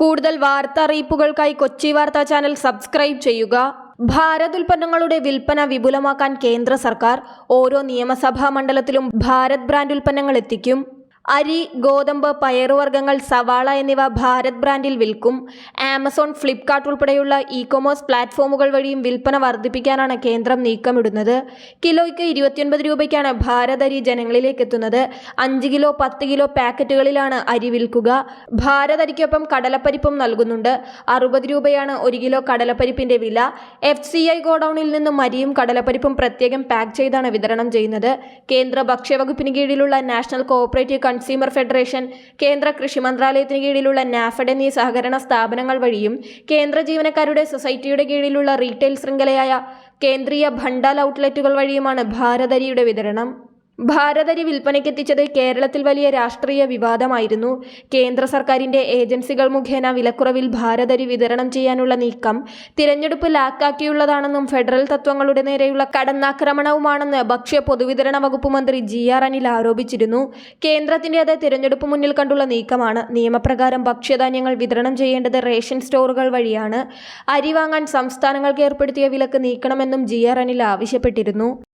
കൂടുതൽ വാർത്താ അറിയിപ്പുകൾക്കായി കൊച്ചി വാർത്താ ചാനൽ സബ്സ്ക്രൈബ് ചെയ്യുക. ഭാരത് ഉൽപ്പന്നങ്ങളുടെ വിൽപ്പന വിപുലമാക്കാൻ കേന്ദ്ര സർക്കാർ ഓരോ നിയമസഭാ മണ്ഡലത്തിലും ഭാരത് ബ്രാൻഡ് ഉൽപ്പന്നങ്ങൾ എത്തിക്കും. അരി ഗോതമ്പ് പയറുവർഗങ്ങൾ സവാള എന്നിവ ഭാരത് ബ്രാൻഡിൽ വിൽക്കും. ആമസോൺ ഫ്ലിപ്കാർട്ട് ഉൾപ്പെടെയുള്ള ഇ കൊമേഴ്സ് പ്ലാറ്റ്ഫോമുകൾ വഴിയും വിൽപ്പന വർദ്ധിപ്പിക്കാനാണ് കേന്ദ്രം നീക്കമിടുന്നത്. കിലോയ്ക്ക് ഇരുപത്തിയൊൻപത് രൂപയ്ക്കാണ് ഭാരത് അരി ജനങ്ങളിലേക്ക് എത്തുന്നത്. അഞ്ച് കിലോ പത്ത് കിലോ പാക്കറ്റുകളിലാണ് അരി വിൽക്കുക. ഭാരത് അരിക്കൊപ്പം കടലപ്പരിപ്പും നൽകുന്നുണ്ട്. അറുപത് രൂപയാണ് ഒരു കിലോ കടലപ്പരിപ്പിന്റെ വില. എഫ് സി ഐ ഗോഡൌണിൽ നിന്നും അരിയും കടലപ്പരിപ്പും പ്രത്യേകം പാക്ക് ചെയ്താണ് വിതരണം ചെയ്യുന്നത്. കേന്ദ്ര ഭക്ഷ്യവകുപ്പിന് കീഴിലുള്ള നാഷണൽ കോഓപ്പറേറ്റീവ് കൺസ്യൂമർ ഫെഡറേഷൻ കേന്ദ്ര കൃഷി മന്ത്രാലയത്തിന് കീഴിലുള്ള നാഫഡ് എന്നീ സഹകരണ സ്ഥാപനങ്ങൾ വഴിയും കേന്ദ്ര ജീവനക്കാരുടെ സൊസൈറ്റിയുടെ കീഴിലുള്ള റീറ്റെയിൽ ശൃംഖലയായ കേന്ദ്രീയ ഭണ്ഡാൽ ഔട്ട്ലെറ്റുകൾ വഴിയുമാണ് ഭാരതരിയുടെ വിതരണം. ഭാരതരി വിൽപ്പനയ്ക്കെത്തിച്ചത് കേരളത്തിൽ വലിയ രാഷ്ട്രീയ വിവാദമായിരുന്നു. കേന്ദ്ര സർക്കാരിന്റെ ഏജൻസികൾ മുഖേന വിലക്കുറവിൽ ഭാരതരി വിതരണം ചെയ്യാനുള്ള നീക്കം തിരഞ്ഞെടുപ്പ് ലാക്കാക്കിയുള്ളതാണെന്നും ഫെഡറൽ തത്വങ്ങളുടെ നേരെയുള്ള കടന്നാക്രമണവുമാണെന്ന് ഭക്ഷ്യ പൊതുവിതരണ വകുപ്പ് മന്ത്രി ജി ആർ അനിൽ ആരോപിച്ചിരുന്നു. കേന്ദ്രത്തിന്റെ അത് തിരഞ്ഞെടുപ്പ് മുന്നിൽ കണ്ടുള്ള നീക്കമാണ്. നിയമപ്രകാരം ഭക്ഷ്യധാന്യങ്ങൾ വിതരണം ചെയ്യേണ്ടത് റേഷൻ സ്റ്റോറുകൾ വഴിയാണ്. അരി വാങ്ങാൻ സംസ്ഥാനങ്ങൾക്ക് ഏർപ്പെടുത്തിയ വിലക്ക് നീക്കണമെന്നും ജി ആർ അനിൽ ആവശ്യപ്പെട്ടിരുന്നു.